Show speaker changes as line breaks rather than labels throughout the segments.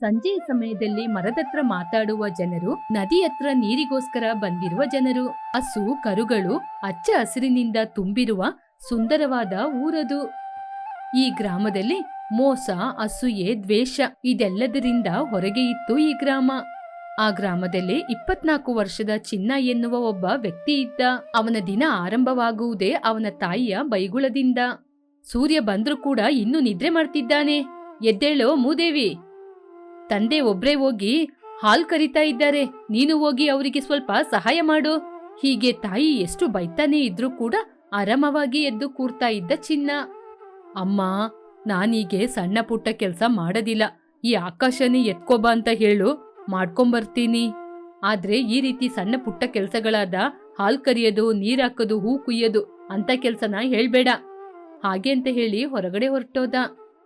ಸಂಜೆಯ ಸಮಯದಲ್ಲಿ ಮರದತ್ರ ಮಾತಾಡುವ ಜನರು, ನದಿ ಹತ್ರ ನೀರಿಗೋಸ್ಕರ ಬಂದಿರುವ ಜನರು, ಹಸು, ಕರುಗಳು ಹಚ್ಚ ಹಸಿರಿನಿಂದ ತುಂಬಿರುವ ಸುಂದರವಾದ ಊರದು. ಈ ಗ್ರಾಮದಲ್ಲಿ ಮೋಸ, ಅಸೂಯೆ, ದ್ವೇಷ ಇದೆಲ್ಲದರಿಂದ ಹೊರಗೆ ಇತ್ತು ಈ ಗ್ರಾಮ. ಆ ಗ್ರಾಮದಲ್ಲಿ ಇಪ್ಪತ್ನಾಲ್ಕು ವರ್ಷದ ಚಿನ್ನ ಎನ್ನುವ ಒಬ್ಬ ವ್ಯಕ್ತಿ ಇದ್ದ. ಅವನ ದಿನ ಆರಂಭವಾಗುವುದೇ ಅವನ ತಾಯಿಯ ಬೈಗುಳದಿಂದ. ಸೂರ್ಯ ಬಂದ್ರೂ ಕೂಡ ಇನ್ನೂ ನಿದ್ರೆ ಮಾಡ್ತಿದ್ದಾನೆ. ಎದ್ದೇಳೋ ಮೂದೇವಿ! ತಂದೆ ಒಬ್ರೇ ಹೋಗಿ ಹಾಲ್ ಕರಿತಾ ಇದ್ದಾರೆ. ನೀನು ಹೋಗಿ ಅವರಿಗೆ ಸ್ವಲ್ಪ ಸಹಾಯ ಮಾಡು. ಹೀಗೆ ತಾಯಿ ಎಷ್ಟು ಬೈತಾನೆ ಇದ್ರೂ ಕೂಡ ಆರಾಮವಾಗಿ ಎದ್ದು ಕೂರ್ತಾ ಇದ್ದ ಚಿನ್ನ. ಅಮ್ಮ, ನಾನೀಗೆ ಸಣ್ಣ ಪುಟ್ಟ ಕೆಲಸ ಮಾಡೋದಿಲ್ಲ. ಈ ಆಕಾಶನೇ ಎತ್ಕೋಬಾ ಅಂತ ಹೇಳು. ಮಾಡ್ಕೊಂಬರ್ತೀನಿ. ಆದ್ರೆ ಈ ರೀತಿ ಸಣ್ಣ ಪುಟ್ಟ ಕೆಲಸಗಳಾದ ಹಾಲ್ ಕರಿಯೋದು, ನೀರ್ ಹಾಕೋದು, ಹೂ ಕುಯ್ಯೋದು ಅಂತ ಕೆಲ್ಸನ ಹೇಳ್ಬೇಡ. ಹಾಗೆ ಅಂತ ಹೇಳಿ ಹೊರಗಡೆ ಹೊರಟೋದ.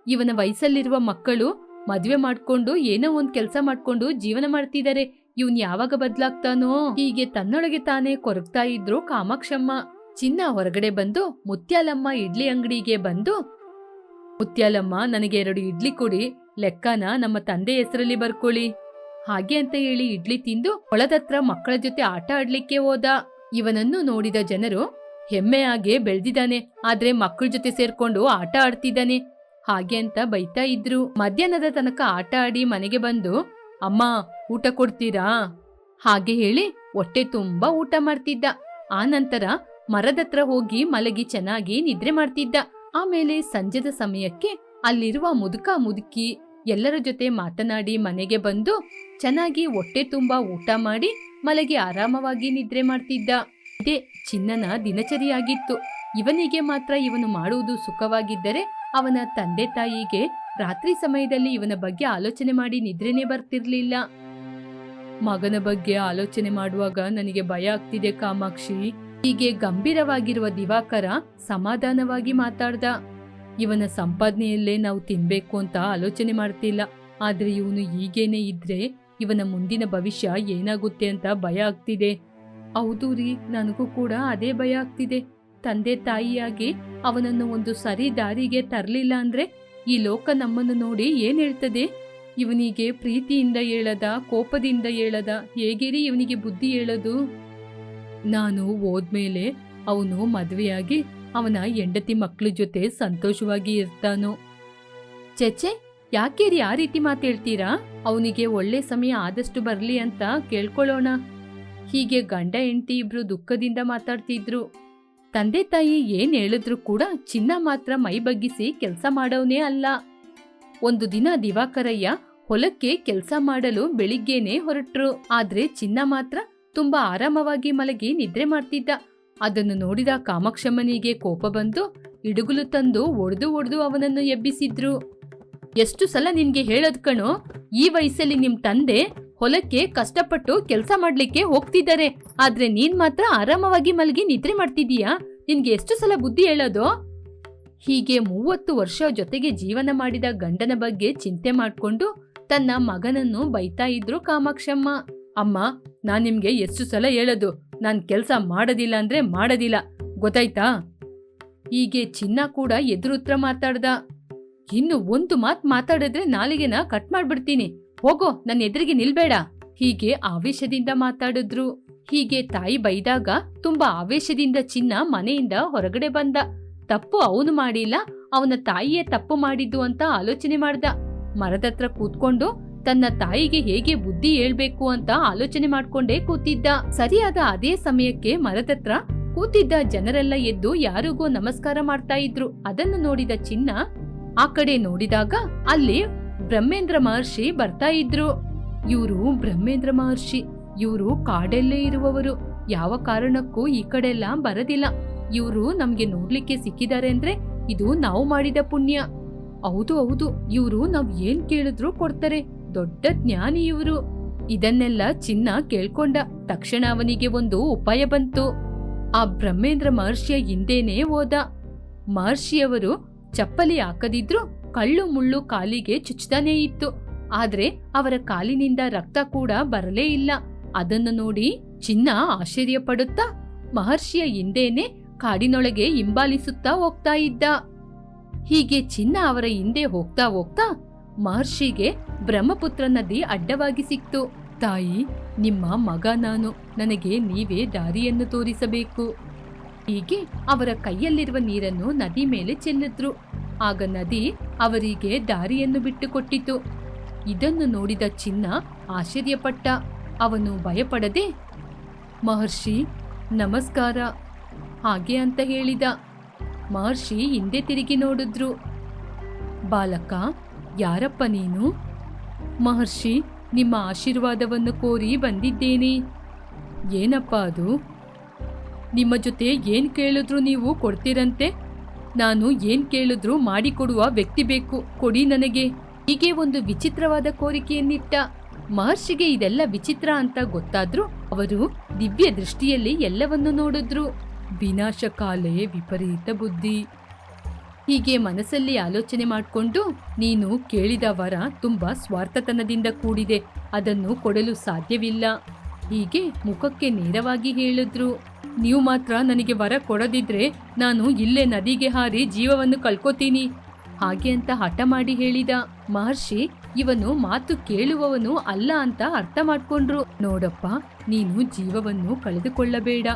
ಇವನ ವಯಸ್ಸಲ್ಲಿರುವ ಮಕ್ಕಳು ಮದ್ವೆ ಮಾಡ್ಕೊಂಡು ಏನೋ ಒಂದ್ ಕೆಲ್ಸ ಮಾಡ್ಕೊಂಡು ಜೀವನ ಮಾಡ್ತಿದ್ದಾರೆ ಇವನ್ ಯಾವಾಗ ಬದ್ಲಾಗ್ತಾನೋ? ಹೀಗೆ ತನ್ನೊಳಗೆ ತಾನೇ ಕೊರಗ್ತಾ ಇದ್ರು ಕಾಮಾಕ್ಷಮ್ಮ. ಚಿನ್ನ ಹೊರಗಡೆ ಬಂದು ಮುತ್ಯಾಲಮ್ಮ ಇಡ್ಲಿ ಅಂಗಡಿಗೆ ಬಂದು, ಮುತ್ಯಾಲಮ್ಮ ನನಗೆ ಎರಡು ಇಡ್ಲಿ ಕೊಡಿ, ಲೆಕ್ಕನ ನಮ್ಮ ತಂದೆ ಹೆಸರಲ್ಲಿ ಬರ್ಕೊಳ್ಳಿ. ಹಾಗೆ ಅಂತ ಹೇಳಿ ಇಡ್ಲಿ ತಿಂದು ಹೊಳದತ್ರ ಮಕ್ಕಳ ಜೊತೆ ಆಟ ಆಡ್ಲಿಕ್ಕೆ ಹೋದ. ಇವನನ್ನು ನೋಡಿದ ಜನರು ಹೆಮ್ಮೆಯಾಗೆ ಬೆಳ್ದಿದ್ದಾನೆ. ಆದ್ರೆ ಮಕ್ಕಳ ಜೊತೆ ಸೇರ್ಕೊಂಡು ಆಟ ಆಡ್ತಿದ್ದಾನೆ. ಹಾಗೆ ಅಂತ ಬೈತಾ ಇದ್ರು. ಮಧ್ಯಾಹ್ನದ ತನಕ ಆಟ ಆಡಿ ಮನೆಗೆ ಬಂದು, ಅಮ್ಮ, ಊಟ ಕೊಡ್ತೀರಾ? ಹಾಗೆ ಹೇಳಿ ಹೊಟ್ಟೆ ತುಂಬಾ ಊಟ ಮಾಡ್ತಿದ್ದ. ಆ ನಂತರ ಮರದತ್ರ ಹೋಗಿ ಮಲಗಿ ಚೆನ್ನಾಗಿ ನಿದ್ರೆ ಮಾಡ್ತಿದ್ದ. ಆಮೇಲೆ ಸಂಜೆದ ಸಮಯಕ್ಕೆ ಅಲ್ಲಿರುವ ಮುದುಕ ಮುದುಕಿ ಎಲ್ಲರ ಜೊತೆ ಮಾತನಾಡಿ ಮನೆಗೆ ಬಂದು ಚೆನ್ನಾಗಿ ಹೊಟ್ಟೆ ತುಂಬಾ ಊಟ ಮಾಡಿ ಮಲಗಿ ಆರಾಮವಾಗಿ ನಿದ್ರೆ ಮಾಡ್ತಿದ್ದ. ಇದೇ ಚಿನ್ನನ ದಿನಚರಿಯಾಗಿತ್ತು. ಇವನಿಗೆ ಮಾತ್ರ ಇವನು ಮಾಡುವುದು ಸುಖವಾಗಿದ್ದರೆ ಅವನ ತಂದೆ ತಾಯಿಗೆ ರಾತ್ರಿ ಸಮಯದಲ್ಲಿ ಇವನ ಬಗ್ಗೆ ಆಲೋಚನೆ ಮಾಡಿ ನಿದ್ರೆನೇ ಬರ್ತಿರ್ಲಿಲ್ಲ. ಮಗನ ಬಗ್ಗೆ ಆಲೋಚನೆ ಮಾಡುವಾಗ ನನಗೆ ಭಯ ಆಗ್ತಿದೆ ಕಾಮಾಕ್ಷಿ. ಹೀಗೆ ಗಂಭೀರವಾಗಿರುವ ದಿವಾಕರ ಸಮಾಧಾನವಾಗಿ ಮಾತಾಡ್ದ. ಇವನ ಸಂಪಾದನೆಯಲ್ಲೇ ನಾವು ತಿನ್ಬೇಕು ಅಂತ ಆಲೋಚನೆ ಮಾಡ್ತಿಲ್ಲ. ಆದ್ರೆ ಇವನು ಹೀಗೇನೆ ಇದ್ರೆ ಇವನ ಮುಂದಿನ ಭವಿಷ್ಯ ಏನಾಗುತ್ತೆ ಅಂತ ಭಯ ಆಗ್ತಿದೆ. ಹೌದು ರೀ, ನನಗೂ ಕೂಡ ಅದೇ ಭಯ ಆಗ್ತಿದೆ. ತಂದೆ ತಾಯಿಯಾಗಿ ಅವನನ್ನು ಒಂದು ಸರಿ ದಾರಿಗೆ ತರಲಿಲ್ಲ ಅಂದ್ರೆ ಈ ಲೋಕ ನಮ್ಮನ್ನು ನೋಡಿ ಏನ್ ಹೇಳ್ತದೆ? ಇವನಿಗೆ ಪ್ರೀತಿಯಿಂದ ಹೇಳದ, ಕೋಪದಿಂದ ಹೇಳದ, ಹೇಗಿರಿ ಇವನಿಗೆ ಬುದ್ಧಿ ಹೇಳೋದು? ನಾನು ಹೋದ್ಮೇಲೆ ಅವನು ಮದುವೆಯಾಗಿ ಅವನ ಹೆಂಡತಿ ಮಕ್ಕಳ ಜೊತೆ ಸಂತೋಷವಾಗಿ ಇರ್ತಾನೋ. ಚೆಚ್ಚೆ ಯಾಕೇರಿ ಆ ರೀತಿ ಮಾತೇಳ್ತೀರಾ ಅವನಿಗೆ ಒಳ್ಳೆ ಸಮಯ ಆದಷ್ಟು ಬರ್ಲಿ ಅಂತ ಕೇಳ್ಕೊಳ್ಳೋಣ. ಹೀಗೆ ಗಂಡ, ಹೆಂಡತಿ ಇಬ್ರು ದುಃಖದಿಂದ ಮಾತಾಡ್ತಿದ್ರು. ತಂದೆ ತಾಯಿ ಏನ್ ಹೇಳಿದ್ರು ಕೂಡ ಚಿನ್ನ ಮಾತ್ರ ಮೈ ಬಗ್ಗಿಸಿ ಕೆಲಸ ಮಾಡೋನೇ ಅಲ್ಲ. ಒಂದು ದಿನ ದಿವಾಕರಯ್ಯ ಹೊಲಕ್ಕೆ ಕೆಲಸ ಮಾಡಲು ಬೆಳಿಗ್ಗೆನೆ ಹೊರಟ್ರು. ಆದ್ರೆ ಚಿನ್ನ ಮಾತ್ರ ತುಂಬಾ ಆರಾಮವಾಗಿ ಮಲಗಿ ನಿದ್ರೆ ಮಾಡ್ತಿದ್ದ. ಅದನ್ನು ನೋಡಿದ ಕಾಮಾಕ್ಷಮ್ಮನಿಗೆ ಕೋಪ ಬಂದು ಇಡುಗುಲು ತಂದು ಒಡೆದು ಒಡೆದು ಅವನನ್ನು ಎಬ್ಬಿಸಿದ್ರು. ಎಷ್ಟು ಸಲ ನಿನ್ಗೆ ಹೇಳದ್ ಕಣೋ, ಈ ವಯಸ್ಸಲ್ಲಿ ನಿಮ್ ತಂದೆ ಹೊಲಕ್ಕೆ ಕಷ್ಟಪಟ್ಟು ಕೆಲಸ ಮಾಡ್ಲಿಕ್ಕೆ ಹೋಗ್ತಿದ್ದಾರೆ. ಆದ್ರೆ ನೀನ್ ಮಾತ್ರ ಆರಾಮವಾಗಿ ಮಲಗಿ ನಿದ್ರೆ ಮಾಡ್ತಿದೀಯಾ ನಿನ್ಗೆ ಎಷ್ಟು ಸಲ ಬುದ್ಧಿ ಹೇಳೋದು? ಹೀಗೆ ಮೂವತ್ತು ವರ್ಷ ಜೊತೆಗೆ ಜೀವನ ಮಾಡಿದ ಗಂಡನ ಬಗ್ಗೆ ಚಿಂತೆ ಮಾಡ್ಕೊಂಡು ತನ್ನ ಮಗನನ್ನು ಬೈತಾ ಇದ್ರು ಕಾಮಾಕ್ಷಮ್ಮ. ಅಮ್ಮ, ನಾನ್ ನಿಮ್ಗೆ ಎಷ್ಟು ಸಲ ಹೇಳೋದು? ನಾನ್ ಕೆಲಸ ಮಾಡೋದಿಲ್ಲ ಅಂದ್ರೆ ಮಾಡೋದಿಲ್ಲ. ಗೊತ್ತಾಯ್ತಾ? ಹೀಗೆ ಚಿನ್ನ ಕೂಡ ಎದುರುತ್ರ ಮಾತಾಡ್ದ. ಇನ್ನು ಒಂದು ಮಾತು ಮಾತಾಡಿದ್ರೆ ನಾಲಿಗೆನ ಕಟ್ ಮಾಡ್ಬಿಡ್ತೀನಿ. ಹೋಗೋ ನನ್ನ ಎದುರಿಗೆ ನಿಲ್ಬೇಡ. ಹೀಗೆ ಆವೇಶದಿಂದ ಮಾತಾಡಿದ್ರು. ಹೀಗೆ ತಾಯಿ ಬೈದಾಗ ತುಂಬಾ ಆವೇಶದಿಂದ ಚಿನ್ನ ಮನೆಯಿಂದ ಹೊರಗಡೆ ಬಂದ. ತಪ್ಪು ಅವನು ಮಾಡಿಲ್ಲ, ಅವನ ತಾಯಿಯೇ ತಪ್ಪು ಮಾಡಿದ್ದು ಅಂತ ಆಲೋಚನೆ ಮಾಡ್ದ. ಮರದತ್ರ ಕೂತ್ಕೊಂಡು ತನ್ನ ತಾಯಿಗೆ ಹೇಗೆ ಬುದ್ಧಿ ಹೇಳ್ಬೇಕು ಅಂತ ಆಲೋಚನೆ ಮಾಡ್ಕೊಂಡೇ ಕೂತಿದ್ದ. ಸರಿಯಾದ ಅದೇ ಸಮಯಕ್ಕೆ ಮರದತ್ರ ಕೂತಿದ್ದ ಜನರೆಲ್ಲ ಎದ್ದು ಯಾರಿಗೋ ನಮಸ್ಕಾರ ಮಾಡ್ತಾ ಇದ್ರು. ಅದನ್ನು ನೋಡಿದ ಚಿನ್ನ ಆ ಕಡೆ ನೋಡಿದಾಗ ಅಲ್ಲಿ ಬ್ರಹ್ಮೇಂದ್ರ ಮಹರ್ಷಿ ಬರ್ತಾ ಇದ್ರು. ಇವರು ಬ್ರಹ್ಮೇಂದ್ರ ಮಹರ್ಷಿ, ಇವರು ಕಾಡಲ್ಲೇ ಇರುವವರು. ಯಾವ ಕಾರಣಕ್ಕೂ ಈ ಕಡೆಲ್ಲ ಬರದಿಲ್ಲ. ಇವರು ನಮ್ಗೆ ನೋಡ್ಲಿಕ್ಕೆ ಸಿಕ್ಕಿದ್ದಾರೆ ಅಂದ್ರೆ ಇದು ನಾವು ಮಾಡಿದ ಪುಣ್ಯ. ಹೌದು ಹೌದು, ಇವರು ನಾವ್ ಏನ್ ಕೇಳಿದ್ರು ಕೊಡ್ತಾರೆ. ದೊಡ್ಡ ಜ್ಞಾನಿ ಇವರು. ಇದನ್ನೆಲ್ಲ ಚಿನ್ನ ಕೇಳ್ಕೊಂಡ ತಕ್ಷಣ ಅವನಿಗೆ ಒಂದು ಉಪಾಯ ಬಂತು. ಆ ಬ್ರಹ್ಮೇಂದ್ರ ಮಹರ್ಷಿಯ ಹಿಂದೇನೆ ಹೋದ. ಮಹರ್ಷಿಯವರು ಚಪ್ಪಲಿ ಹಾಕದಿದ್ರು ಕಳ್ಳು ಮುಳ್ಳು ಕಾಲಿಗೆ ಚುಚ್ತಾನೇ ಇತ್ತು. ಆದ್ರೆ ಅವರ ಕಾಲಿನಿಂದ ರಕ್ತ ಕೂಡ ಬರಲೇ ಇಲ್ಲ. ಅದನ್ನು ನೋಡಿ ಚಿನ್ನ ಆಶ್ಚರ್ಯ ಪಡುತ್ತಾ ಮಹರ್ಷಿಯ ಹಿಂದೇನೆ ಕಾಡಿನೊಳಗೆ ಹಿಂಬಾಲಿಸುತ್ತಾ ಹೋಗ್ತಾ ಇದ್ದ. ಹೀಗೆ ಚಿನ್ನ ಅವರ ಹಿಂದೆ ಹೋಗ್ತಾ ಹೋಗ್ತಾ ಮಹರ್ಷಿಗೆ ಬ್ರಹ್ಮಪುತ್ರ ನದಿ ಅಡ್ಡವಾಗಿ ಸಿಕ್ತು. ತಾಯಿ, ನಿಮ್ಮ ಮಗ ನಾನು. ನನಗೆ ನೀವೇ ದಾರಿಯನ್ನು ತೋರಿಸಬೇಕು. ಹೀಗೆ ಅವರ ಕೈಯಲ್ಲಿರುವ ನೀರನ್ನು ನದಿ ಮೇಲೆ ಚೆಲ್ಲಿದ್ರು. ಆಗ ನದಿ ಅವರಿಗೆ ದಾರಿಯನ್ನು ಬಿಟ್ಟುಕೊಟ್ಟಿತು. ಇದನ್ನು ನೋಡಿದ ಚಿನ್ನ ಆಶ್ಚರ್ಯಪಟ್ಟ. ಅವನು ಭಯಪಡದೆ, ಮಹರ್ಷಿ, ನಮಸ್ಕಾರ, ಹಾಗೆ ಅಂತ ಹೇಳಿದ. ಮಹರ್ಷಿ ಹಿಂದೆ ತಿರುಗಿ ನೋಡಿದ್ರು. ಬಾಲಕ, ಯಾರಪ್ಪ ನೀನು? ಮಹರ್ಷಿ, ನಿಮ್ಮ ಆಶೀರ್ವಾದವನ್ನು ಕೋರಿ ಬಂದಿದ್ದೇನೆ. ಏನಪ್ಪ ಅದು? ನಿಮ್ಮ ಜೊತೆ ಏನು ಕೇಳಿದ್ರು ನೀವು ಕೊಡ್ತೀರಂತೆ? ನಾನು ಏನ್ ಕೇಳಿದ್ರು ಮಾಡಿಕೊಡುವ ವ್ಯಕ್ತಿ ಬೇಕು. ಕೊಡಿ ನನಗೆ. ಹೀಗೆ ಒಂದು ವಿಚಿತ್ರವಾದ ಕೋರಿಕೆಯನ್ನಿಟ್ಟ ಮಹರ್ಷಿಗೆ ಇದೆಲ್ಲ ವಿಚಿತ್ರ ಅಂತ ಗೊತ್ತಾದ್ರೂ ಅವರು ದಿವ್ಯ ದೃಷ್ಟಿಯಲ್ಲಿ ಎಲ್ಲವನ್ನು ನೋಡಿದ್ರು. ವಿನಾಶಕಾಲೆ ವಿಪರೀತ ಬುದ್ಧಿ. ಹೀಗೆ ಮನಸ್ಸಲ್ಲಿ ಆಲೋಚನೆ ಮಾಡಿಕೊಂಡು ನೀನು ಕೇಳಿದ ವರ ತುಂಬಾ ಸ್ವಾರ್ಥತನದಿಂದ ಕೂಡಿದೆ. ಅದನ್ನು ಕೊಡಲು ಸಾಧ್ಯವಿಲ್ಲ. ಹೀಗೆ ಮುಖಕ್ಕೆ ನೇರವಾಗಿ ಹೇಳಿದ್ರು. ನೀವು ಮಾತ್ರ ನನಗೆ ವರ ಕೊಡದಿದ್ರೆ ನಾನು ಇಲ್ಲೇ ನದಿಗೆ ಹಾರಿ ಜೀವವನ್ನು ಕಳ್ಕೊತೀನಿ. ಹಾಗೆ ಅಂತ ಹಠ ಮಾಡಿ ಹೇಳಿದ. ಮಹರ್ಷಿ, ಇವನು ಮಾತು ಕೇಳುವವನು ಅಲ್ಲ ಅಂತ ಅರ್ಥ ಮಾಡ್ಕೊಂಡ್ರು. ನೋಡಪ್ಪ, ನೀನು ಜೀವವನ್ನು ಕಳೆದುಕೊಳ್ಳಬೇಡ.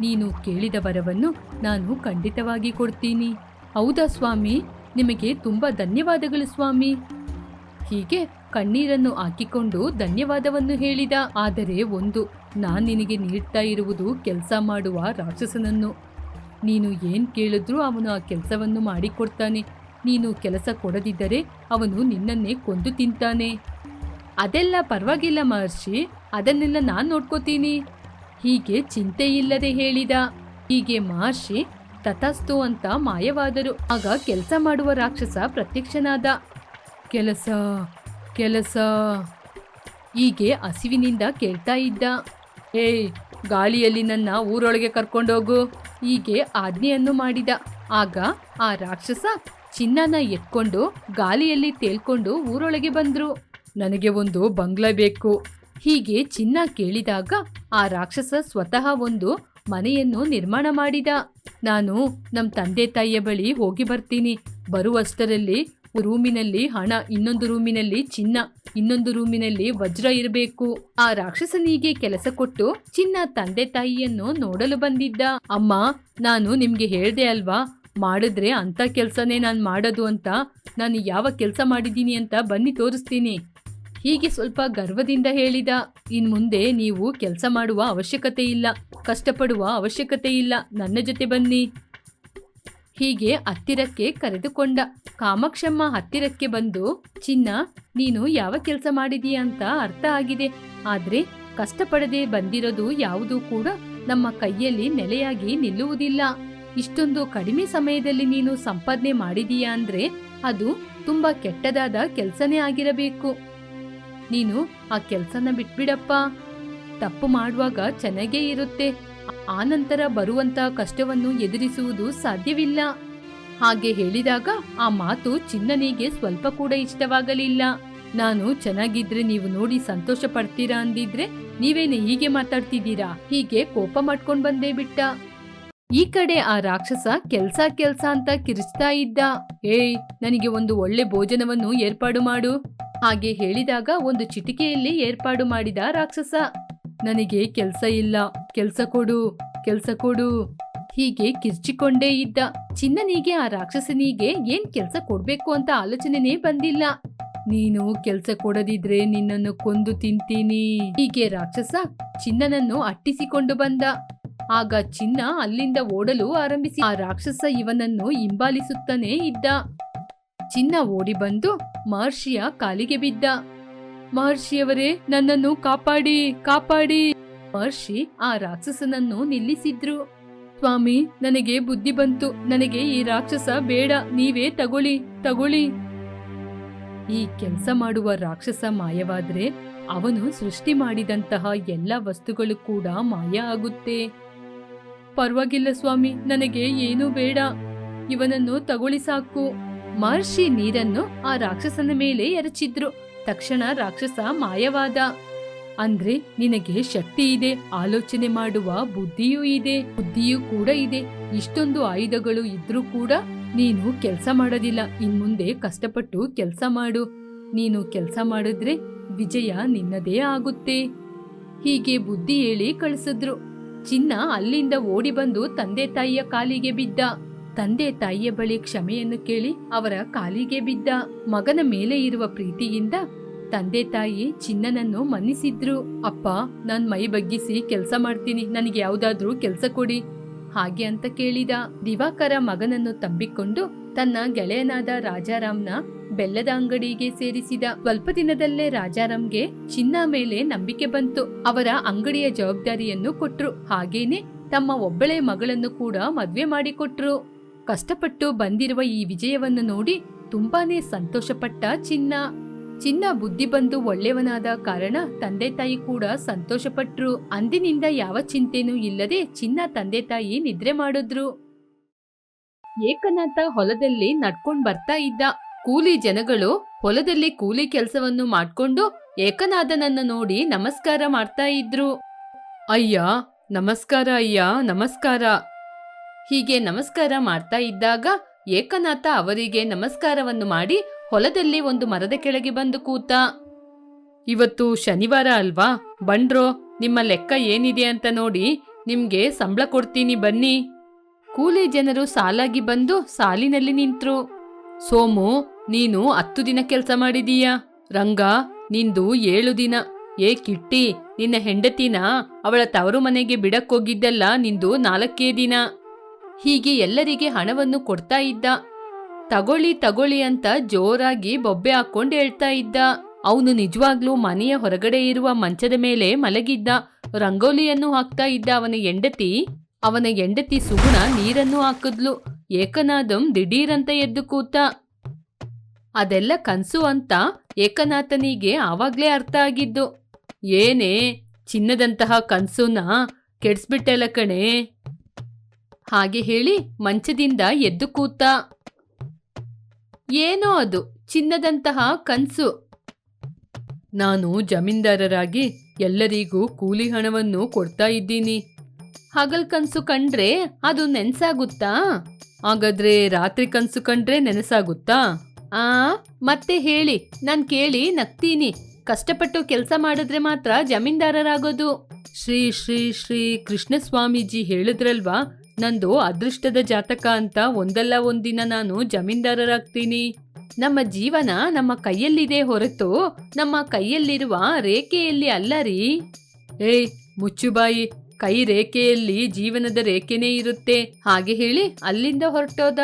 ನೀನು ಕೇಳಿದ ವರವನ್ನು ನಾನು ಖಂಡಿತವಾಗಿ ಕೊಡ್ತೀನಿ. ಹೌದಾ ಸ್ವಾಮಿ? ನಿಮಗೆ ತುಂಬಾ ಧನ್ಯವಾದಗಳು ಸ್ವಾಮಿ. ಹೀಗೆ ಕಣ್ಣೀರನ್ನು ಹಾಕಿಕೊಂಡು ಧನ್ಯವಾದವನ್ನು ಹೇಳಿದ. ಆದರೆ ಒಂದು ನಾನ್ ನಿನಗೆ ನೀಡ್ತಾ ಇರುವುದು ಕೆಲಸ ಮಾಡುವ ರಾಕ್ಷಸನನ್ನು. ನೀನು ಏನು ಕೇಳಿದ್ರೂ ಅವನು ಆ ಕೆಲಸವನ್ನು ಮಾಡಿಕೊಡ್ತಾನೆ. ನೀನು ಕೆಲಸ ಕೊಡದಿದ್ದರೆ ಅವನು ನಿನ್ನನ್ನೇ ಕೊಂದು ತಿಂತಾನೆ. ಅದೆಲ್ಲ ಪರವಾಗಿಲ್ಲ ಮಹರ್ಷಿ, ಅದನ್ನೆಲ್ಲ ನಾನು ನೋಡ್ಕೋತೀನಿ. ಹೀಗೆ ಚಿಂತೆ ಇಲ್ಲದೆ ಹೇಳಿದ. ಹೀಗೆ ಮಹರ್ಷಿ ತಥಾಸ್ತು ಅಂತ ಮಾಯವಾದರು. ಆಗ ಕೆಲಸ ಮಾಡುವ ರಾಕ್ಷಸ ಪ್ರತ್ಯಕ್ಷನಾದ. ಕೆಲಸ ಕೆಲಸ. ಹೀಗೆ ಹಸಿವಿನಿಂದ ಕೇಳ್ತಾ ಇದ್ದ. ಏಯ್, ಗಾಳಿಯಲ್ಲಿ ನನ್ನ ಊರೊಳಗೆ ಕರ್ಕೊಂಡೋಗು. ಹೀಗೆ ಆಜ್ಞೆಯನ್ನು ಮಾಡಿದ. ಆಗ ಆ ರಾಕ್ಷಸ ಚಿನ್ನನ ಎತ್ಕೊಂಡು ಗಾಳಿಯಲ್ಲಿ ತೇಲ್ಕೊಂಡು ಊರೊಳಗೆ ಬಂದ್ರು. ನನಗೆ ಒಂದು ಬಂಗ್ಲ ಬೇಕು. ಹೀಗೆ ಚಿನ್ನ ಕೇಳಿದಾಗ ಆ ರಾಕ್ಷಸ ಸ್ವತಃ ಒಂದು ಮನೆಯನ್ನು ನಿರ್ಮಾಣ ಮಾಡಿದ. ನಾನು ನಮ್ಮ ತಂದೆ ತಾಯಿಯ ಬಳಿ ಹೋಗಿ ಬರ್ತೀನಿ. ಬರುವಷ್ಟರಲ್ಲಿ ರೂಮಿನಲ್ಲಿ ಹಣ, ಇನ್ನೊಂದು ರೂಮಿನಲ್ಲಿ ಚಿನ್ನ, ಇನ್ನೊಂದು ರೂಮಿನಲ್ಲಿ ವಜ್ರ ಇರಬೇಕು. ಆ ರಾಕ್ಷಸನಿಗೆ ಕೆಲಸ ಕೊಟ್ಟು ಚಿನ್ನ ತಂದೆ ತಾಯಿಯನ್ನು ನೋಡಲು ಬಂದಿದ್ದ. ಅಮ್ಮ, ನಾನು ನಿಮ್ಗೆ ಹೇಳ್ದೆ ಅಲ್ವಾ? ಮಾಡಿದ್ರೆ ಅಂತ ಕೆಲಸನೇ ನಾನು ಮಾಡೋದು ಅಂತ. ನಾನು ಯಾವ ಕೆಲಸ ಮಾಡಿದ್ದೀನಿ ಅಂತ ಬನ್ನಿ ತೋರಿಸ್ತೀನಿ. ಹೀಗೆ ಸ್ವಲ್ಪ ಗರ್ವದಿಂದ ಹೇಳಿದ. ಇನ್ ಮುಂದೆ ನೀವು ಕೆಲಸ ಮಾಡುವ ಅವಶ್ಯಕತೆ ಇಲ್ಲ. ಕಷ್ಟಪಡುವ ಅವಶ್ಯಕತೆ ಇಲ್ಲ. ನನ್ನ ಜೊತೆ ಬನ್ನಿ. ಹೀಗೆ ಹತ್ತಿರಕ್ಕೆ ಕರೆದುಕೊಂಡ. ಕಾಮಾಕ್ಷಮ್ಮ ಹತ್ತಿರಕ್ಕೆ ಬಂದು, ಚಿನ್ನ, ನೀನು ಯಾವ ಕೆಲಸ ಮಾಡಿದೀಯ ಅಂತ ಅರ್ಥ ಆಗಿದೆ. ಆದ್ರೆ ಕಷ್ಟಪಡದೆ ಬಂದಿರೋದು ಯಾವುದೂ ಕೂಡ ನಮ್ಮ ಕೈಯಲ್ಲಿ ನೆಲೆಯಾಗಿ ನಿಲ್ಲುವುದಿಲ್ಲ. ಇಷ್ಟೊಂದು ಕಡಿಮೆ ಸಮಯದಲ್ಲಿ ನೀನು ಸಂಪಾದನೆ ಮಾಡಿದೀಯಾ ಅಂದ್ರೆ ಅದು ತುಂಬಾ ಕೆಟ್ಟದಾದ ಕೆಲಸನೇ ಆಗಿರಬೇಕು. ನೀನು ಆ ಕೆಲ್ಸನ ಬಿಟ್ಬಿಡಪ್ಪ. ತಪ್ಪು ಮಾಡುವಾಗ ಚೆನ್ನಾಗೇ ಇರುತ್ತೆ. ಆನಂತರ ಬರುವಂತ ಕಷ್ಟವನ್ನು ಎದುರಿಸುವುದು ಸಾಧ್ಯವಿಲ್ಲ. ಹಾಗೆ ಹೇಳಿದಾಗ ಆ ಮಾತು ಚಿನ್ನನಿಗೆ ಸ್ವಲ್ಪ ಕೂಡ ಇಷ್ಟವಾಗಲಿಲ್ಲ. ನಾನು ಚೆನ್ನಾಗಿದ್ರೆ ನೀವು ನೋಡಿ ಸಂತೋಷ ಪಡ್ತೀರಾ ಅಂದಿದ್ರೆ ನೀವೇನು ಹೀಗೆ ಮಾತಾಡ್ತಿದ್ದೀರಾ? ಹೀಗೆ ಕೋಪ ಮಾಡ್ಕೊಂಡ್ ಬಂದೇ ಬಿಟ್ಟ. ಈ ಕಡೆ ಆ ರಾಕ್ಷಸ ಕೆಲ್ಸ ಕೆಲ್ಸ ಅಂತ ಕಿರಿಸ್ತಾ ಇದ್ದ. ಏಯ್, ನನಗೆ ಒಂದು ಒಳ್ಳೆ ಭೋಜನವನ್ನು ಏರ್ಪಾಡು ಮಾಡು. ಹಾಗೆ ಹೇಳಿದಾಗ ಒಂದು ಚಿಟಿಕೆಯಲ್ಲಿ ಏರ್ಪಾಡು ಮಾಡಿದ ರಾಕ್ಷಸ. ನನಗೆ ಕೆಲಸ ಇಲ್ಲ. ಕೆಲಸ ಕೊಡು ಕೆಲಸ ಕೊಡು. ಹೀಗೆ ಕಿರ್ಚಿಕೊಂಡೇ ಇದ್ದ. ಚಿನ್ನನಿಗೆ, ಆ ರಾಕ್ಷಸನಿಗೆ ಏನ್ ಕೆಲಸ ಕೊಡ್ಬೇಕು ಅಂತ ಆಲೋಚನೆನೇ ಬಂದಿಲ್ಲ. ನೀನು ಕೆಲಸ ಕೊಡದಿದ್ರೆ ನಿನ್ನನ್ನು ಕೊಂದು ತಿಂತೀನಿ. ಹೀಗೆ ರಾಕ್ಷಸ ಚಿನ್ನನನ್ನು ಅಟ್ಟಿಸಿಕೊಂಡು ಬಂದ. ಆಗ ಚಿನ್ನ ಅಲ್ಲಿಂದ ಓಡಲು ಆರಂಭಿಸಿ, ಆ ರಾಕ್ಷಸ ಇವನನ್ನು ಹಿಂಬಾಲಿಸುತ್ತಾನೆ ಇದ್ದ. ಚಿನ್ನ ಓಡಿ ಬಂದು ಮಹರ್ಷಿಯ ಕಾಲಿಗೆ ಬಿದ್ದ. ಮಹರ್ಷಿಯವರೇ, ನನ್ನನ್ನು ಕಾಪಾಡಿ ಕಾಪಾಡಿ. ಮಹರ್ಷಿ ಆ ರಾಕ್ಷಸನನ್ನು ನಿಲ್ಲಿಸಿದ್ರು. ಸ್ವಾಮಿ, ನನಗೆ ಬುದ್ಧಿ ಬಂತು. ನನಗೆ ಈ ರಾಕ್ಷಸ ಬೇಡ. ನೀವೇ ತಗೊಳ್ಳಿ ತಗೊಳ್ಳಿ. ಈ ಕೆಲಸ ಮಾಡುವ ರಾಕ್ಷಸ ಮಾಯವಾದ್ರೆ ಅವನು ಸೃಷ್ಟಿ ಮಾಡಿದಂತಹ ಎಲ್ಲ ವಸ್ತುಗಳು ಕೂಡ ಮಾಯ ಆಗುತ್ತೆ. ಪರವಾಗಿಲ್ಲ ಸ್ವಾಮಿ, ನನಗೆ ಏನೂ ಬೇಡ. ಇವನನ್ನು ತಗೊಳ್ಳಿ ಸಾಕು. ಮಹರ್ಷಿ ನೀರನ್ನು ಆ ರಾಕ್ಷಸನ ಮೇಲೆ ಎರಚಿದ್ರು. ತಕ್ಷಣ ರಾಕ್ಷಸ ಮಾಯವಾದ. ಅಂದ್ರೆ ನಿನಗೆ ಶಕ್ತಿ ಇದೆ, ಆಲೋಚನೆ ಮಾಡುವ ಬುದ್ಧಿಯೂ ಇದೆ, ಬುದ್ಧಿಯೂ ಕೂಡ ಇದೆ. ಇಷ್ಟೊಂದು ಆಯುಧಗಳು ಇದ್ರೂ ಕೂಡ ನೀನು ಕೆಲಸ ಮಾಡೋದಿಲ್ಲ. ಇನ್ಮುಂದೆ ಕಷ್ಟಪಟ್ಟು ಕೆಲಸ ಮಾಡು. ನೀನು ಕೆಲಸ ಮಾಡಿದ್ರೆ ವಿಜಯ ನಿನ್ನದೇ ಆಗುತ್ತೆ. ಹೀಗೆ ಬುದ್ಧಿ ಹೇಳಿ ಕಳಿಸಿದ್ರು. ಚಿನ್ನ ಅಲ್ಲಿಂದ ಓಡಿ ಬಂದು ತಂದೆ ತಾಯಿಯ ಕಾಲಿಗೆ ಬಿದ್ದ. ತಂದೆ ತಾಯಿಯ ಬಳಿ ಕ್ಷಮೆಯನ್ನು ಕೇಳಿ ಅವರ ಕಾಲಿಗೆ ಬಿದ್ದ ಮಗನ ಮೇಲೆ ಇರುವ ಪ್ರೀತಿಯಿಂದ ತಂದೆ ತಾಯಿ ಚಿನ್ನನನ್ನು ಮನ್ನಿಸಿದ್ರು, ಅಪ್ಪ, ನಾನ್ ಮೈ ಬಗ್ಗಿಸಿ ಕೆಲಸ ಮಾಡ್ತೀನಿ, ನನಗೆ ಯಾವ್ದಾದ್ರೂ ಕೆಲಸ ಕೊಡಿ ಹಾಗೆ ಅಂತ ಕೇಳಿದ ದಿವಾಕರ ಮಗನನ್ನು ತಂಬಿಕೊಂಡು ತನ್ನ ಗೆಳೆಯನಾದ ರಾಜಾರಾಮ್ನ ಬೆಲ್ಲದ ಅಂಗಡಿಗೆ ಸೇರಿಸಿದ ಸ್ವಲ್ಪ ದಿನದಲ್ಲೇ ರಾಜಾರಾಮ್ಗೆ ಚಿನ್ನ ಮೇಲೆ ನಂಬಿಕೆ ಬಂತು. ಅವರ ಅಂಗಡಿಯ ಜವಾಬ್ದಾರಿಯನ್ನು ಕೊಟ್ರು. ಹಾಗೇನೆ ತಮ್ಮ ಒಬ್ಬಳೆ ಮಗಳನ್ನು ಕೂಡ ಮದ್ವೆ ಮಾಡಿಕೊಟ್ರು. ಕಷ್ಟಪಟ್ಟು ಬಂದಿರುವ ಈ ವಿಜಯವನ್ನು ನೋಡಿ ತುಂಬಾನೇ ಸಂತೋಷಪಟ್ಟ ಚಿನ್ನ. ಚಿನ್ನ ಬುದ್ಧಿ ಬಂದು ಒಳ್ಳೆಯವನಾದ ಕಾರಣ ತಂದೆ ತಾಯಿ ಕೂಡ ಸಂತೋಷಪಟ್ರು. ಅಂದಿನಿಂದ ಯಾವ ಚಿಂತೆನೂ ಇಲ್ಲದೆ ಚಿನ್ನ ತಂದೆ ತಾಯಿ ನಿದ್ರೆ ಮಾಡಿದ್ರು. ಏಕನಾಥ ಹೊಲದಲ್ಲಿ ನಡ್ಕೊಂಡು ಬರ್ತಾ ಇದ್ದ ಕೂಲಿ ಜನಗಳು ಹೊಲದಲ್ಲಿ ಕೂಲಿ ಕೆಲಸವನ್ನು ಮಾಡ್ಕೊಂಡು ಏಕನಾಥನನ್ನು ನೋಡಿ ನಮಸ್ಕಾರ ಮಾಡ್ತಾ ಇದ್ರು. ಅಯ್ಯ, ನಮಸ್ಕಾರ ಅಯ್ಯ, ನಮಸ್ಕಾರ. ಹೀಗೆ ನಮಸ್ಕಾರ ಮಾಡ್ತಾ ಇದ್ದಾಗ ಏಕನಾಥ ಅವರಿಗೆ ನಮಸ್ಕಾರವನ್ನು ಮಾಡಿ ಹೊಲದಲ್ಲಿ ಒಂದು ಮರದ ಕೆಳಗೆ ಬಂದು ಕೂತ, ಇವತ್ತು ಶನಿವಾರ ಅಲ್ವಾ? ಬಂಡ್ರೋ, ನಿಮ್ಮ ಲೆಕ್ಕ ಏನಿದೆ ಅಂತ ನೋಡಿ ನಿಮ್ಗೆ ಸಂಬಳ ಕೊಡ್ತೀನಿ ಬನ್ನಿ. ಕೂಲಿ ಜನರು ಸಾಲಾಗಿ ಬಂದು ಸಾಲಿನಲ್ಲಿ ನಿಂತ್ರು. ಸೋಮು, ನೀನು ಹತ್ತು ದಿನ ಕೆಲಸ ಮಾಡಿದೀಯ? ರಂಗ, ನಿಂದು ಏಳು ದಿನ. ಏ ಕಿಟ್ಟಿ, ನಿನ್ನ ಹೆಂಡತಿನ ಅವಳ ತವರು ಮನೆಗೆ ಬಿಡಕ್ಕೋಗಿದ್ದೆಲ್ಲ, ನಿಂದು ನಾಲ್ಕೇ ದಿನ. ಹೀಗೆ ಎಲ್ಲರಿಗೆ ಹಣವನ್ನು ಕೊಡ್ತಾ ಇದ್ದ. ತಗೊಳ್ಳಿ ತಗೊಳ್ಳಿ ಅಂತ ಜೋರಾಗಿ ಬೊಬ್ಬೆ ಹಾಕೊಂಡು ಹೇಳ್ತಾ ಇದ್ದ. ಅವನು ನಿಜವಾಗ್ಲೂ ಮನೆಯ ಹೊರಗಡೆ ಇರುವ ಮಂಚದ ಮೇಲೆ ಮಲಗಿದ್ದ. ರಂಗೋಲಿಯನ್ನು ಹಾಕ್ತಾ ಇದ್ದ ಅವನ ಹೆಂಡತಿ. ಅವನ ಹೆಂಡತಿ ಸುಗುಣ ನೀರನ್ನು ಹಾಕಿದ್ಲು. ಏಕನಾಥಂ ದಿಢೀರಂತ ಎದ್ದು ಕೂತ. ಅದೆಲ್ಲ ಕನ್ಸು ಅಂತ ಏಕನಾಥನಿಗೆ ಆವಾಗ್ಲೇ ಅರ್ಥ ಆಗಿದ್ದು. ಏನೇ, ಚಿನ್ನದಂತಹ ಕನ್ಸುನ ಕೆಡಿಸ್ಬಿಟ್ಟೆಲ್ಲ ಕಣೆ. ಹಾಗೆ ಹೇಳಿ ಮಂಚದಿಂದ ಎದ್ದು ಕೂತ. ಏನೋ ಅದು, ಚಿನ್ನದಂತಹ ಕನ್ಸು. ನಾನು ಜಮೀನ್ದಾರರಾಗಿ ಎಲ್ಲರಿಗೂ ಕೂಲಿ ಹಣವನ್ನು ಕೊಡ್ತಾ ಇದ್ದೀನಿ. ಹಗಲ್ ಕನ್ಸು ಕಂಡ್ರೆ ಅದು ನೆನ್ಸಾಗುತ್ತಾ? ಹಾಗಾದ್ರೆ ರಾತ್ರಿ ಕನ್ಸು ಕಂಡ್ರೆ ನೆನಸಾಗುತ್ತಾ? ಆ, ಮತ್ತೆ ಹೇಳಿ, ನಾನ್ ಕೇಳಿ ನಗ್ತೀನಿ. ಕಷ್ಟಪಟ್ಟು ಕೆಲಸ ಮಾಡಿದ್ರೆ ಮಾತ್ರ ಜಮೀನ್ದಾರರಾಗೋದು. ಶ್ರೀ ಶ್ರೀ ಶ್ರೀ ಕೃಷ್ಣ ಸ್ವಾಮೀಜಿ ಹೇಳಿದ್ರಲ್ವಾ ನಂದು ಅದೃಷ್ಟದ ಜಾತಕ ಅಂತ ಒಂದಲ್ಲ ಒಂದಿನ ನಾನು ಜಮೀನ್ದಾರರಾಗ್ತೀನಿ. ನಮ್ಮ ಜೀವನ ನಮ್ಮ ಕೈಯಲ್ಲಿದೆ ಹೊರತು ನಮ್ಮ ಕೈಯಲ್ಲಿರುವ ರೇಖೆಯಲ್ಲಿ ಅಲ್ಲ ರೀ. ಏಯ್, ಮುಚ್ಚುಬಾಯಿ, ಕೈ ರೇಖೆಯಲ್ಲಿ ಜೀವನದ ರೇಖೆನೇ ಇರುತ್ತೆ. ಹಾಗೆ ಹೇಳಿ ಅಲ್ಲಿಂದ ಹೊರಟೋದ.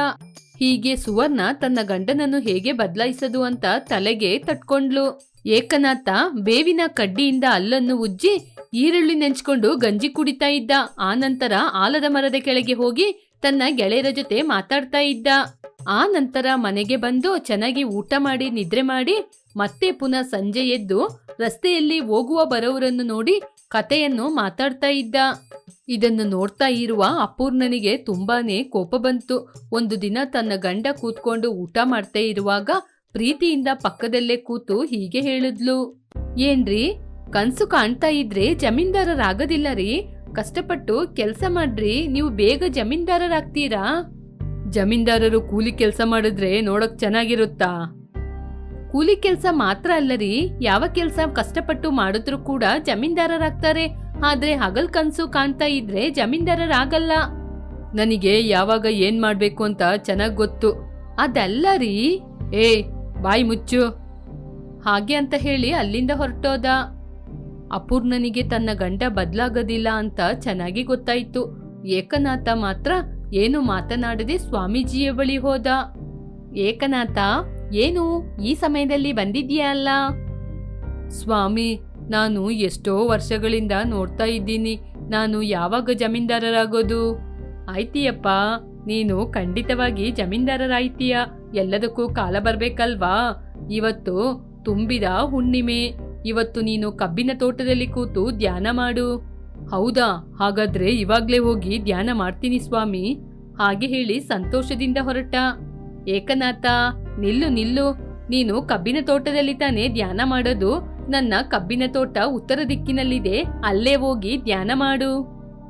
ಹೀಗೆ ಸುವರ್ಣ ತನ್ನ ಗಂಡನನ್ನು ಹೇಗೆ ಬದಲಾಯಿಸದು ಅಂತ ತಲೆಗೆ ತಟ್ಕೊಂಡ್ಲು. ಏಕನಾಥ, ಬೇವಿನ ಕಡ್ಡಿಯಿಂದ ಅಲ್ಲನ್ನು ಉಜ್ಜಿ ಈರುಳ್ಳಿ ನೆಂಚ್ಕೊಂಡು ಗಂಜಿ ಕುಡಿತಾ ಇದ್ದ. ಆ ನಂತರ ಆಲದ ಮರದ ಕೆಳಗೆ ಹೋಗಿ ತನ್ನ ಗೆಳೆಯರ ಜೊತೆ ಮಾತಾಡ್ತಾ ಇದ್ದ. ಆ ನಂತರ ಮನೆಗೆ ಬಂದು ಚೆನ್ನಾಗಿ ಊಟ ಮಾಡಿ, ನಿದ್ರೆ ಮಾಡಿ, ಮತ್ತೆ ಪುನಃ ಸಂಜೆ ಎದ್ದು ರಸ್ತೆಯಲ್ಲಿ ಹೋಗುವ ಬರೋವರನ್ನು ನೋಡಿ ಕತೆಯನ್ನು ಮಾತಾಡ್ತಾ ಇದ್ದ. ಇದನ್ನು ನೋಡ್ತಾ ಇರುವ ಅಪೂರ್ಣನಿಗೆ ತುಂಬಾನೇ ಕೋಪ ಬಂತು. ಒಂದು ದಿನ ತನ್ನ ಗಂಡ ಕೂತ್ಕೊಂಡು ಊಟ ಮಾಡ್ತಾ ಇರುವಾಗ ಪ್ರೀತಿಯಿಂದ ಪಕ್ಕದಲ್ಲೇ ಕೂತು ಹೀಗೆ ಹೇಳಿದ್ಲು. ಏನ್ರಿ? ಕನ್ಸು ಕಾಣ್ತಾ ಇದ್ರೆ ಜಮೀನ್ದಾರರಾಗೋದಿಲ್ಲ ರೀ ಕಷ್ಟಪಟ್ಟು ಕೆಲಸ ಮಾಡ್ರಿ, ನೀವು ಬೇಗ ಜಮೀನ್ದಾರರಾಗ್ತೀರಾ? ಜಮೀನ್ದಾರರು ಕೂಲಿ ಕೆಲಸ ಮಾಡಿದ್ರೆ ನೋಡಕ್ ಚೆನ್ನಾಗಿರುತ್ತಾ? ಕೂಲಿ ಕೆಲಸ ಮಾತ್ರ ಅಲ್ಲರಿ, ಯಾವ ಕೆಲಸ ಕಷ್ಟಪಟ್ಟು ಮಾಡಿದ್ರು ಕೂಡ ಜಮೀನ್ದಾರರಾಗ್ತಾರೆ. ಆದ್ರೆ ಹಗಲ್ ಕನ್ಸು ಕಾಣ್ತಾ ಇದ್ರೆ ಜಮೀನ್ದಾರರಾಗಲ್ಲ. ನನಗೆ ಯಾವಾಗ ಏನ್ ಮಾಡ್ಬೇಕು ಅಂತ ಚೆನ್ನಾಗ್ ಗೊತ್ತು. ಅದಲ್ಲ ರೀ. ಏ, ಬಾಯಿ ಮುಚ್ಚು. ಹಾಗೆ ಅಂತ ಹೇಳಿ ಅಲ್ಲಿಂದ ಹೊರಟೋದ. ಅಪೂರ್ಣನಿಗೆ ತನ್ನ ಗಂಡ ಬದಲಾಗೋದಿಲ್ಲ ಅಂತ ಚೆನ್ನಾಗಿ ಗೊತ್ತಾಯ್ತು. ಏಕನಾಥ ಮಾತ್ರ ಏನು ಮಾತನಾಡದೆ ಸ್ವಾಮೀಜಿಯ ಬಳಿ ಹೋದ. ಏಕನಾಥ, ಏನು ಈ ಸಮಯದಲ್ಲಿ ಬಂದಿದ್ಯಾ ಅಲ್ಲ? ಸ್ವಾಮಿ, ನಾನು ಎಷ್ಟೋ ವರ್ಷಗಳಿಂದ ನೋಡ್ತಾ ಇದ್ದೀನಿ. ನಾನು ಯಾವಾಗ ಜಮೀನ್ದಾರರಾಗೋದು? ಆಯ್ತೀಯಪ್ಪ, ನೀನು ಖಂಡಿತವಾಗಿ ಜಮೀನ್ದಾರರಾಯ್ತೀಯ. ಎಲ್ಲದಕ್ಕೂ ಕಾಲ ಬರಬೇಕಲ್ವಾ? ಇವತ್ತು ತುಂಬಿದ ಹುಣ್ಣಿಮೆ. ಇವತ್ತು ನೀನು ಕಬ್ಬಿನ ತೋಟದಲ್ಲಿ ಕೂತು ಧ್ಯಾನ ಮಾಡು. ಹೌದಾ? ಹಾಗಾದ್ರೆ ಇವಾಗ್ಲೇ ಹೋಗಿ ಧ್ಯಾನ ಮಾಡ್ತೀನಿ ಸ್ವಾಮಿ. ಹಾಗೆ ಹೇಳಿ ಸಂತೋಷದಿಂದ ಹೊರಟ. ಏಕನಾಥ, ನಿಲ್ಲು ನಿಲ್ಲು. ನೀನು ಕಬ್ಬಿನ ತೋಟದಲ್ಲಿ ತಾನೇ ಧ್ಯಾನ ಮಾಡೋದು. ನನ್ನ ಕಬ್ಬಿನ ತೋಟ ಉತ್ತರ ದಿಕ್ಕಿನಲ್ಲಿದೆ. ಅಲ್ಲೇ ಹೋಗಿ ಧ್ಯಾನ ಮಾಡು.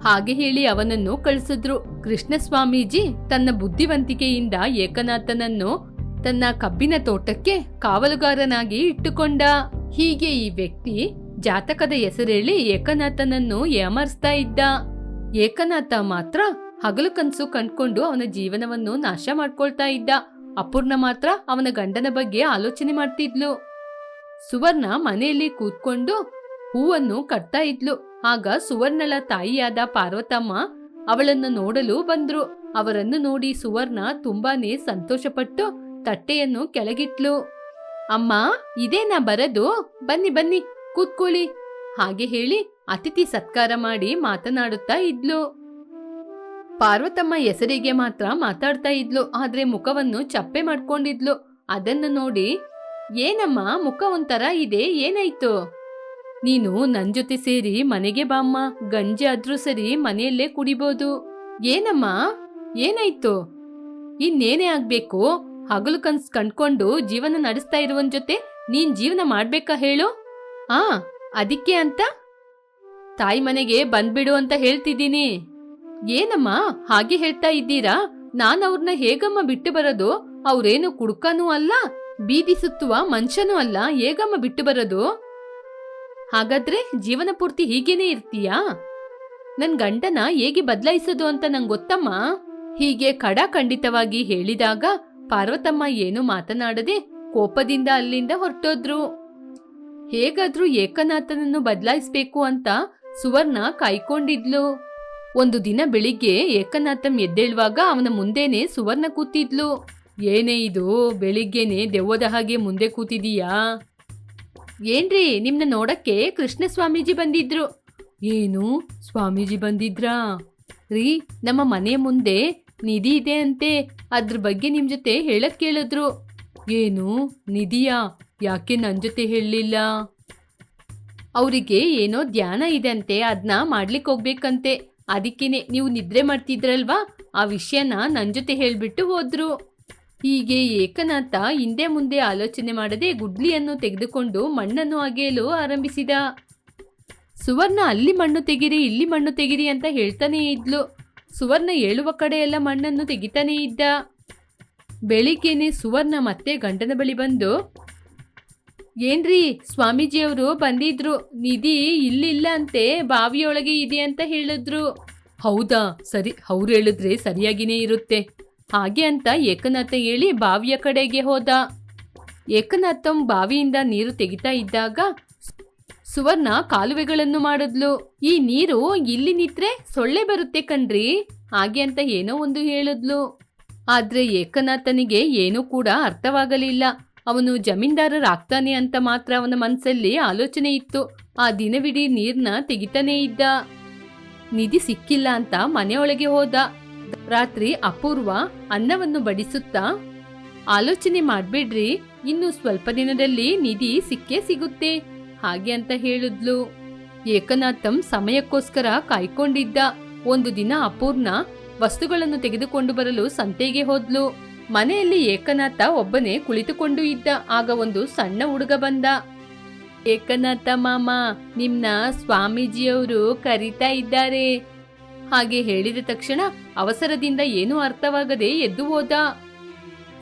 ಹಾಗೆ ಹೇಳಿ ಅವನನ್ನು ಕಳಿಸಿದ್ರು. ಕೃಷ್ಣ ಸ್ವಾಮೀಜಿ, ತನ್ನ ಬುದ್ಧಿವಂತಿಕೆಯಿಂದ ಏಕನಾಥನನ್ನು ತನ್ನ ಕಬ್ಬಿನ ತೋಟಕ್ಕೆ ಕಾವಲುಗಾರನಾಗಿ ಇಟ್ಟುಕೊಂಡ. ಹೀಗೆ ಈ ವ್ಯಕ್ತಿ ಜಾತಕದ ಹೆಸರೇಳಿ ಏಕನಾಥನನ್ನು ಏಮರ್ಸ್ತಾ ಇದ್ದ. ಏಕನಾಥ ಮಾತ್ರ ಹಗಲು ಕನ್ಸು ಕಂಡ್ಕೊಂಡು ಅವನ ಜೀವನವನ್ನು ನಾಶ ಮಾಡ್ಕೊಳ್ತಾ ಇದ್ದ. ಅಪೂರ್ಣ ಮಾತ್ರ ಅವನ ಗಂಡನ ಬಗ್ಗೆ ಆಲೋಚನೆ ಮಾಡ್ತಿದ್ಲು. ಸುವರ್ಣ ಮನೆಯಲ್ಲಿ ಕೂತ್ಕೊಂಡು ಹೂವನ್ನು ಕಟ್ತಾ ಇದ್ಲು. ಆಗ ಸುವರ್ಣಳ ತಾಯಿಯಾದ ಪಾರ್ವತಮ್ಮ ಅವಳನ್ನು ನೋಡಲು ಬಂದ್ರು. ಅವರನ್ನು ನೋಡಿ ಸುವರ್ಣ ತುಂಬಾನೇ ಸಂತೋಷಪಟ್ಟು ತಟ್ಟೆಯನ್ನು ಕೆಳಗಿಟ್ಲು. ಅಮ್ಮ ಇದೇನಾ ಬರದು. ಬನ್ನಿ ಬನ್ನಿ, ಕೂತ್ಕೊಳ್ಳಿ. ಹಾಗೆ ಹೇಳಿ ಅತಿಥಿ ಸತ್ಕಾರ ಮಾಡಿ ಮಾತನಾಡುತ್ತಾ ಇದ್ಲು. ಪಾರ್ವತಮ್ಮ ಹೆಸರಿಗೆ ಮಾತ್ರ ಮಾತಾಡ್ತಾ ಇದ್ಲು. ಆದ್ರೆ ಮುಖವನ್ನು ಚಪ್ಪೆ ಮಾಡ್ಕೊಂಡಿದ್ಲು. ಅದನ್ನು ನೋಡಿ, ಏನಮ್ಮ, ಮುಖ ಒಂಥರ ಇದೆ, ಏನಾಯ್ತು? ನೀನು ನನ್ ಜೊತೆ ಸೇರಿ ಮನೆಗೆ ಬಾಮ್ಮ ಗಂಜಿ ಆದ್ರೂ ಸರಿ ಮನೆಯಲ್ಲೇ ಕುಡಿಬೋದು. ಏನಮ್ಮ? ಏನಾಯ್ತು? ಇನ್ನೇನೇ ಆಗ್ಬೇಕು. ಹಗಲು ಕನ್ಸ್ ಕಂಡ್ಕೊಂಡು ಜೀವನ ನಡೆಸ್ತಾ ಇರುವನ್ ಜೊತೆ ನೀನ್ ಜೀವನ ಮಾಡ್ಬೇಕಾ ಹೇಳು? ಆ, ಅದಕ್ಕೆ ಅಂತ? ತಾಯಿ ಮನೆಗೆ ಬಂದ್ಬಿಡು ಅಂತ ಹೇಳ್ತಿದ್ದೀನಿ. ಏನಮ್ಮ, ಹಾಗೆ ಹೇಳ್ತಾ ಇದ್ದೀರಾ? ನಾನು ಅವ್ರನ್ನ ಹೇಗಮ್ಮ ಬಿಟ್ಟು ಬರೋದು? ಅವ್ರೇನು ಕುಡ್ಕನೂ ಅಲ್ಲ, ಬೀದಿ ಸುತ್ತುವ ಮನುಷ್ಯನೂ ಅಲ್ಲ, ಹೇಗಮ್ಮ ಬಿಟ್ಟು ಬರೋದು? ಹಾಗಾದ್ರೆ ಜೀವನ ಪೂರ್ತಿ ಹೀಗೇನೆ ಇರ್ತೀಯಾ? ನನ್ ಗಂಡನ ಹೇಗೆ ಬದಲಾಯಿಸೋದು ಅಂತ ನಂಗೆ ಗೊತ್ತಮ್ಮ. ಹೀಗೆ ಖಡಾಖಂಡಿತವಾಗಿ ಹೇಳಿದಾಗ ಪಾರ್ವತಮ್ಮ ಏನು ಮಾತನಾಡದೆ ಕೋಪದಿಂದ ಅಲ್ಲಿಂದ ಹೊರಟೋದ್ರು. ಹೇಗಾದ್ರೂ ಏಕನಾಥನನ್ನು ಬದಲಾಯಿಸಬೇಕು ಅಂತ ಸುವರ್ಣ ಕಾಯ್ಕೊಂಡಿದ್ಲು. ಒಂದು ದಿನ ಬೆಳಿಗ್ಗೆ ಏಕನಾಥಂ ಎದ್ದೇಳುವಾಗ ಅವನ ಮುಂದೆನೆ ಸುವರ್ಣ ಕೂತಿದ್ಲು. ಏನೇ ಇದು, ಬೆಳಿಗ್ಗೆನೆ ದೆವ್ವದ ಹಾಗೆ ಮುಂದೆ ಕೂತಿದೀಯಾ? ಏನ್ರಿ, ನಿಮ್ನ ನೋಡಕ್ಕೆ ಕೃಷ್ಣ ಸ್ವಾಮೀಜಿ ಬಂದಿದ್ರು. ಏನು, ಸ್ವಾಮೀಜಿ ಬಂದಿದ್ರಾ? ರೀ, ನಮ್ಮ ಮನೆ ಮುಂದೆ ನಿಧಿ ಇದೆ ಅಂತೆ. ಅದ್ರ ಬಗ್ಗೆ ನಿಮ್ ಜೊತೆ ಹೇಳಕ್ ಕೇಳಿದ್ರು. ಏನು? ನಿಧಿಯಾ? ಯಾಕೆ ನನ್ ಜೊತೆ ಹೇಳಲಿಲ್ಲ? ಅವರಿಗೆ ಏನೋ ಧ್ಯಾನ ಇದೆ ಅಂತೆ. ಅದನ್ನ ಮಾಡ್ಲಿಕ್ಕೆ ಹೋಗ್ಬೇಕಂತೆ. ಅದಕ್ಕೇನೆ ನೀವು ನಿದ್ರೆ ಮಾಡ್ತಿದ್ರಲ್ವಾ? ಆ ವಿಷಯನ ನನ್ನ ಜೊತೆ ಹೇಳಿಬಿಟ್ಟು ಹೋದ್ರು. ಹೀಗೆ ಏಕನಾಥ ಹಿಂದೆ ಮುಂದೆ ಆಲೋಚನೆ ಮಾಡದೆ ಗುಡ್ಲಿಯನ್ನು ತೆಗೆದುಕೊಂಡು ಮಣ್ಣನ್ನು ಅಗೆಯಲು ಆರಂಭಿಸಿದ. ಸುವರ್ಣ ಅಲ್ಲಿ ಮಣ್ಣು ತೆಗಿರಿ, ಇಲ್ಲಿ ಮಣ್ಣು ತೆಗಿರಿ ಅಂತ ಹೇಳ್ತಾನೇ ಇದ್ಲು. ಸುವರ್ಣ ಏಳುವ ಕಡೆಯೆಲ್ಲ ಮಣ್ಣನ್ನು ತೆಗಿತಾನೇ ಇದ್ದ. ಬೆಳಿಗ್ಗೆನೆ ಸುವರ್ಣ ಮತ್ತೆ ಗಂಡನ ಬಳಿ ಬಂದು, ಏನ್ರಿ ಸ್ವಾಮೀಜಿಯವರು ಬಂದಿದ್ರು, ನಿಧಿ ಇಲ್ಲಿಲ್ಲ ಅಂತೆ ಬಾವಿಯೊಳಗೆ ಇದೆ ಅಂತ ಹೇಳಿದ್ರು. ಹೌದಾ, ಸರಿ, ಅವ್ರು ಹೇಳಿದ್ರೆ ಸರಿಯಾಗಿನೇ ಇರುತ್ತೆ. ಹಾಗೆ ಅಂತ ಏಕನಾಥ ಹೇಳಿ ಬಾವಿಯ ಕಡೆಗೆ ಹೋದ. ಏಕನಾಥಂ ಬಾವಿಯಿಂದ ನೀರು ತೆಗಿತಾ ಇದ್ದಾಗ ಸುವರ್ಣ ಕಾಲುವೆಗಳನ್ನು ಮಾಡಿದ್ಲು. ಈ ನೀರು ಇಲ್ಲಿ ನಿತ್ರೆ ಸೊಳ್ಳೆ ಬರುತ್ತೆ ಕಣ್ರಿ, ಹಾಗೆ ಅಂತ ಏನೋ ಒಂದು ಹೇಳಿದ್ಲು. ಆದ್ರೆ ಏಕನಾಥನಿಗೆ ಏನೂ ಕೂಡ ಅರ್ಥವಾಗಲಿಲ್ಲ. ಅವನು ಜಮೀನ್ದಾರರಾಗ್ತಾನೆ ಅಂತ ಮಾತ್ರ ಅವನ ಮನಸ್ಸಲ್ಲಿ ಆಲೋಚನೆ ಇತ್ತು. ಆ ದಿನವಿಡೀ ನೀರ್ನ ತೆಗಿತಾನೇ ಇದ್ದ. ನಿಧಿ ಸಿಕ್ಕಿಲ್ಲ ಅಂತ ಮನೆಯೊಳಗೆ ಹೋದ. ರಾತ್ರಿ ಅಪೂರ್ವ ಅನ್ನವನ್ನು ಬಡಿಸುತ್ತಾ, ಆಲೋಚನೆ ಮಾಡ್ಬೇಡ್ರಿ, ಇನ್ನು ಸ್ವಲ್ಪ ದಿನದಲ್ಲಿ ನಿಧಿ ಸಿಕ್ಕೇ ಸಿಗುತ್ತೆ. ಹಾಗೆ ಅಂತ ಹೇಳಿದ್ಲು. ಏಕನಾಥಂ ಸಮಯಕ್ಕೋಸ್ಕರ ಕಾಯ್ಕೊಂಡಿದ್ದ ಒಂದು ದಿನ ಅಪೂರ್ಣ ವಸ್ತುಗಳನ್ನು ತೆಗೆದುಕೊಂಡು ಬರಲು ಸಂತೆಗೆ ಹೋದ್ಲು. ಮನೆಯಲ್ಲಿ ಏಕನಾಥ ಒಬ್ಬನೇ ಕುಳಿತುಕೊಂಡು ಇದ್ದ. ಆಗ ಒಂದು ಸಣ್ಣ ಹುಡುಗ ಬಂದ. ಏಕನಾಥ ಮಾಮ, ನಿಮ್ನ ಸ್ವಾಮೀಜಿಯವರು ಕರೀತಾ ಇದ್ದಾರೆ. ಹಾಗೆ ಹೇಳಿದ ತಕ್ಷಣ ಅವಸರದಿಂದ ಏನೂ ಅರ್ಥವಾಗದೆ ಎದ್ದು ಹೋದ.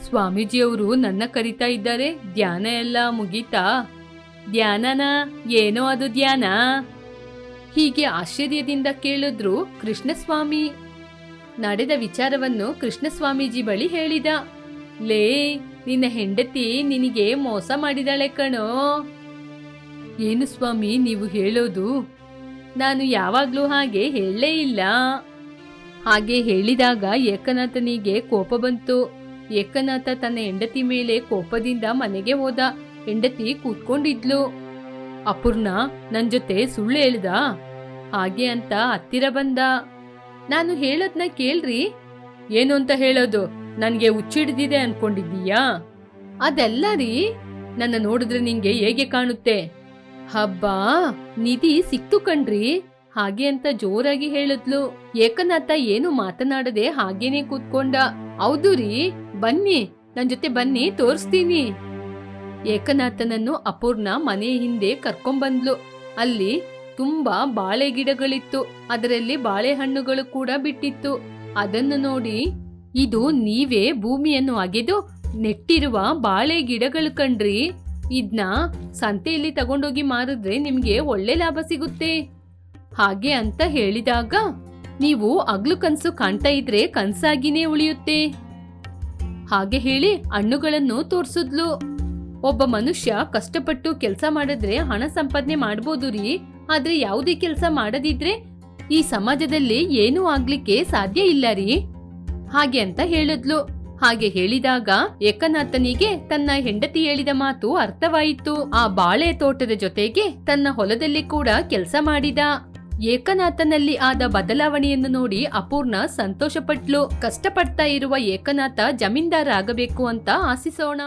ಸ್ವಾಮೀಜಿಯವರು ನನ್ನ ಕರೀತಾ ಇದ್ದಾರೆ. ಧ್ಯಾನ ಎಲ್ಲ ಮುಗೀತಾ? ಧ್ಯಾನನ ಏನೋ ಅದು ಧ್ಯಾನ. ಹೀಗೆ ಆಶ್ಚರ್ಯದಿಂದ ಕೇಳಿದ್ರು ಕೃಷ್ಣಸ್ವಾಮಿ. ನಡೆದ ವಿಚಾರವನ್ನು ಕೃಷ್ಣಸ್ವಾಮೀಜಿ ಬಳಿ ಹೇಳಿದ. ಲೇ, ನಿನ್ನ ಹೆಂಡತಿ ನಿನಗೆ ಮೋಸ ಮಾಡಿದಾಳೆ ಕಣೋ. ಏನು ಸ್ವಾಮಿ, ನೀವು ಹೇಳೋದು? ನಾನು ಯಾವಾಗ್ಲೂ ಹಾಗೆ ಹೇಳಲೇ ಇಲ್ಲ. ಹಾಗೆ ಹೇಳಿದಾಗ ಏಕನಾಥನಿಗೆ ಕೋಪ ಬಂತು. ಏಕನಾಥ ತನ್ನ ಹೆಂಡತಿ ಮೇಲೆ ಕೋಪದಿಂದ ಮನೆಗೆ ಹೋದ. ಹೆಂಡತಿ ಕೂತ್ಕೊಂಡಿದ್ಲು. ಅಪೂರ್ಣ ನನ್ ಜೊತೆ ಸುಳ್ಳು ಹೇಳ್ದ. ಹಾಗೆ ಅಂತ ಹತ್ತಿರ ಬಂದ. ನಾನು ಹೇಳೋದ್ನ ಕೇಳ್ರಿ. ಏನು ಅಂತ ಹೇಳೋದು? ನನ್ಗೆ ಹುಚ್ಚಿಡ್ದಿದೆ ಅನ್ಕೊಂಡಿದ್ದೀಯಾ? ಅದೆಲ್ಲ ರೀ. ನನ್ನ ನೋಡಿದ್ರೆ ನಿಂಗೆ ಹೇಗೆ ಕಾಣುತ್ತೆ? ಹಬ್ಬಾ, ನಿಧಿ ಸಿಕ್ತು ಕಣ್ರಿ. ಹಾಗೆ ಅಂತ ಜೋರಾಗಿ ಹೇಳಿದ್ಲು. ಏಕನಾಥ ಏನು ಮಾತನಾಡದೆ ಹಾಗೇನೆ ಕೂತ್ಕೊಂಡ. ಹೌದು ರೀ. ಬನ್ನಿ, ನನ್ ಜೊತೆ ಬನ್ನಿ, ತೋರಿಸ್ತೀನಿ. ಏಕನಾಥನನ್ನು ಅಪೂರ್ಣ ಮನೆ ಹಿಂದೆ ಕರ್ಕೊಂಬಂದ್ಲು ಅಲ್ಲಿ ತುಂಬಾ ಬಾಳೆ ಗಿಡಗಳಿತ್ತು ಅದರಲ್ಲಿ ಬಾಳೆಹಣ್ಣುಗಳು ಕೂಡ ಬಿಟ್ಟಿತ್ತು. ಅದನ್ನು ನೋಡಿ, ಇದು ನೀವೇ ಭೂಮಿಯನ್ನು ಅಗೆದು ನೆಟ್ಟಿರುವ ಬಾಳೆ ಗಿಡಗಳು ಕಣ್ರಿ ಇದನ್ನ ಸಂತೆಯಲ್ಲಿ ತಗೊಂಡೋಗಿ ಮಾರಿದ್ರೆ ನಿಮ್ಗೆ ಒಳ್ಳೆ ಲಾಭ ಸಿಗುತ್ತೆ. ಹಾಗೆ ಅಂತ ಹೇಳಿದಾಗ, ನೀವು ಅಗ್ಲು ಕನ್ಸು ಕಾಣ್ತಾ ಇದ್ರೆ ಕನ್ಸಾಗಿನೇ ಉಳಿಯುತ್ತೆ. ಹಾಗೆ ಹೇಳಿ ಹಣ್ಣುಗಳನ್ನು ತೋರ್ಸಿದ್ಲು. ಒಬ್ಬ ಮನುಷ್ಯ ಕಷ್ಟಪಟ್ಟು ಕೆಲಸ ಮಾಡಿದ್ರೆ ಹಣ ಸಂಪಾದನೆ ಮಾಡ್ಬೋದು ರೀ. ಆದ್ರೆ ಯಾವುದೇ ಕೆಲಸ ಮಾಡದಿದ್ರೆ ಈ ಸಮಾಜದಲ್ಲಿ ಏನೂ ಆಗ್ಲಿಕ್ಕೆ ಸಾಧ್ಯ ಇಲ್ಲ ರೀ. ಹಾಗೆ ಅಂತ ಹೇಳಿದ್ಲು. ಹಾಗೆ ಹೇಳಿದಾಗ ಏಕನಾಥನಿಗೆ ತನ್ನ ಹೆಂಡತಿ ಹೇಳಿದ ಮಾತು ಅರ್ಥವಾಯಿತು. ಆ ಬಾಳೆ ತೋಟದ ಜೊತೆಗೆ ತನ್ನ ಹೊಲದಲ್ಲಿ ಕೂಡ ಕೆಲಸ ಮಾಡಿದ. ಏಕನಾಥನಲ್ಲಿ ಆದ ಬದಲಾವಣೆಯನ್ನು ನೋಡಿ ಅಪೂರ್ಣ ಸಂತೋಷಪಟ್ಲು. ಕಷ್ಟಪಡ್ತಾ ಇರುವ ಏಕನಾಥ ಜಮೀನ್ದಾರ ಆಗಬೇಕು ಅಂತ ಆಶಿಸೋಣ